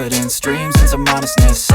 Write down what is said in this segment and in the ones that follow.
confidence Dreams some modestness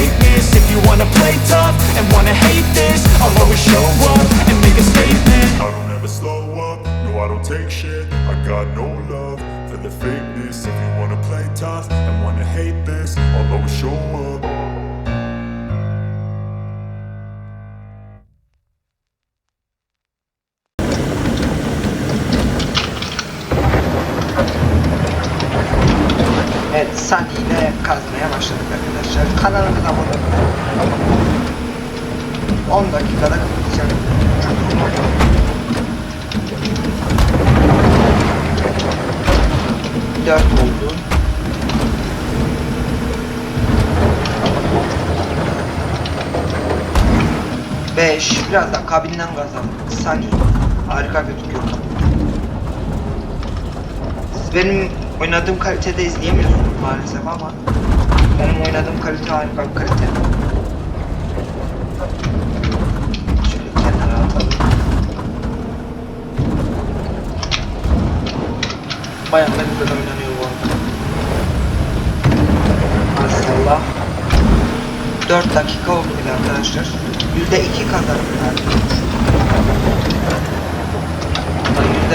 fakeness If you wanna play tough and wanna hate this I'll always show Evet Sunny ile kazmaya başladık arkadaşlar. Kanalımıza abone olun. 10 dakikada kapatacağım. Dört oldu. Beş. Birazdan kabinden gaz aldık. Sunny. Harika gözüküyor. Benim oynadığım kalitede izleyemiyorsunuz maalesef ama benim oynadığım kalite harika bir kalite. Şöyle kenara atalım. Bayağı da güzel oynanıyor bu arada. Maşallah. 4 dakika oldu bile arkadaşlar. %2 kazandım ben.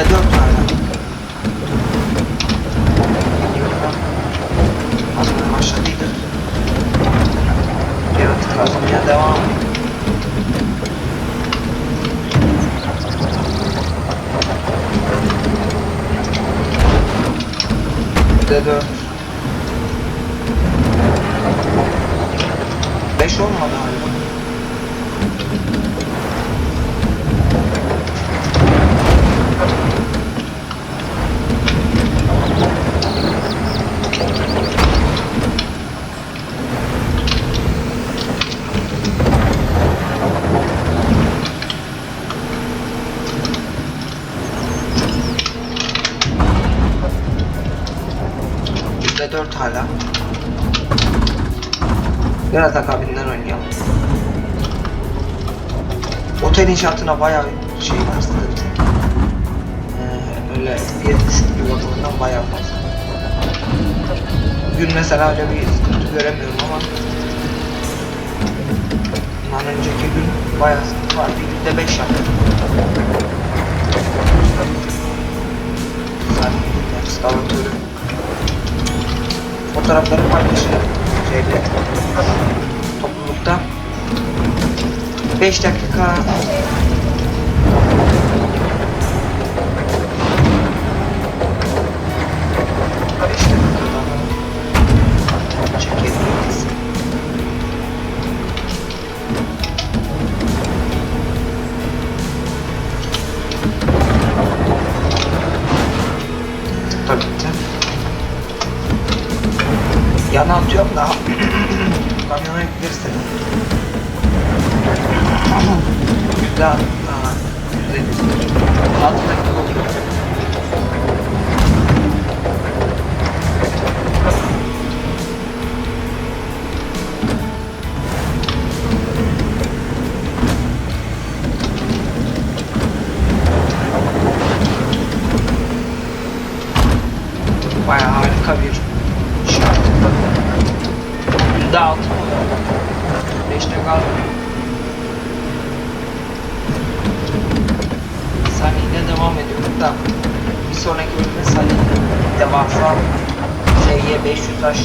%4 hala. the %4 hala. Biraz da kabinden oynayalım. Otel inşaatına bayağı şey sıkıntı. Ee, öyle bir düşük bir bakımından bayağı fazla. Bugün mesela öyle bir sıkıntı göremiyorum ama Bundan önceki gün bayağı sıkıntı var. Bir günde 5 yaptım. Sen restoratörü fotoğrafları paylaşırım şeyde toplulukta. 5 dakika gidiyorum daha. Kamyona gidersen. Daha, daha. Altına gidiyor. Bayağı harika bir Saniyeyle devam ediyoruz da bir sonraki bölümde saniyeyle devasa SY 500 taş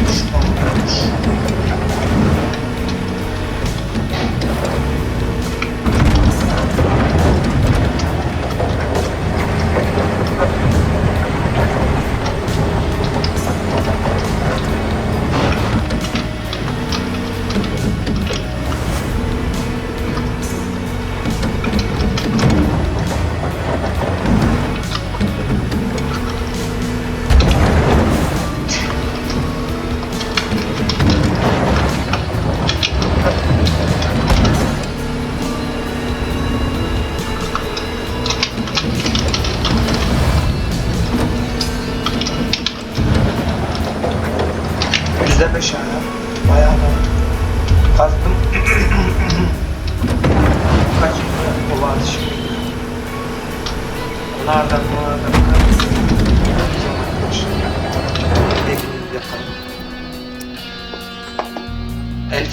Yüzde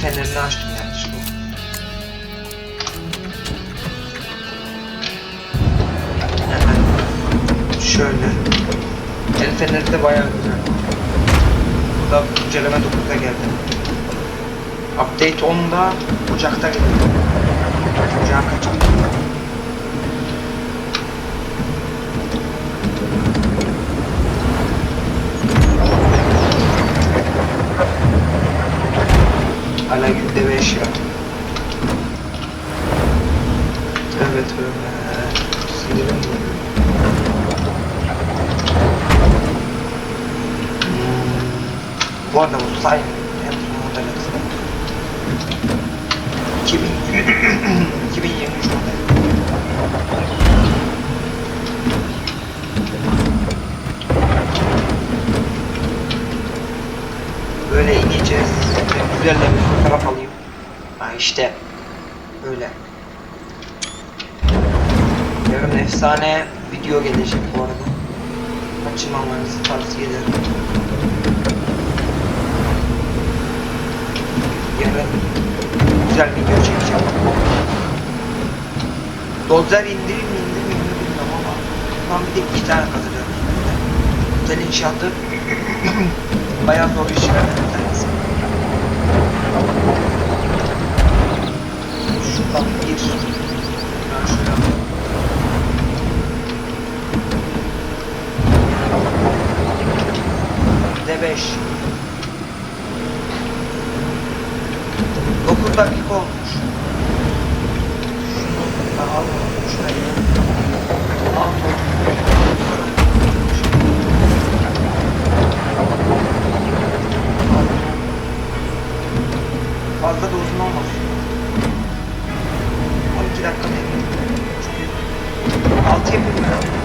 fenerini açtım yanlışlıkla. Hemen şöyle. El feneri de bayağı güzel. Bu da güncelleme 9'da geldi. Update 10'da Ocak'ta geldi. Ocak kaç? Hala yüzde beş ya. Evet öyle. Sinirim bozuldu. Bu arada bu say hem model aslında. 2000 2023 model. Böyle ineceğiz. Güzel bir fotoğraf alayım. Ha işte. Böyle. Yarın efsane video gelecek bu arada. Kaçırmamanızı tavsiye ederim. Yarın güzel video çekeceğim. Dozer indirim indirim mi bilmiyorum ama ben bir de iki tane kazanıyorum. Otel inşaatı bayağı zor işlerden bir tanesi. Şuradan bir ben şöyle D5 9 dakika olmuş. Şunu da al şuraya. Al Fazla da uzun olmaz. 12 dakika. Çünkü 6 yapayım ben.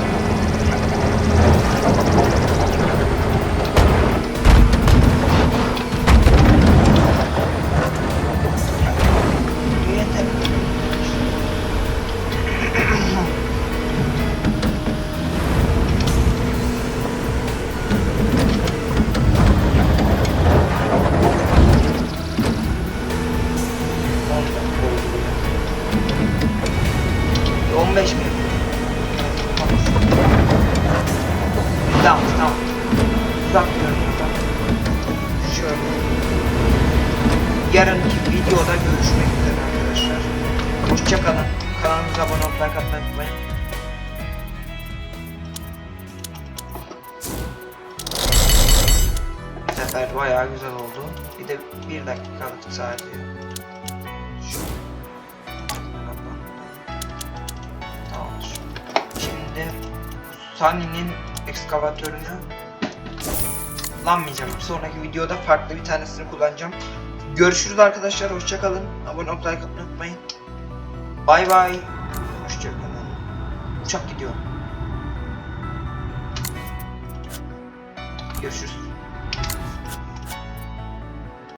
Hoşçakalın. Kanalımıza abone olup like atmayı unutmayın. Bu sefer bayağı güzel oldu. Bir de bir dakikalık sadece. Şu. Şimdi Sunny'nin ekskavatörünü kullanmayacağım. Sonraki videoda farklı bir tanesini kullanacağım. Görüşürüz arkadaşlar. Hoşçakalın. Abone olup like unutmayın. Bay bay. Hoşçakalın. Uçak gidiyor. Görüşürüz.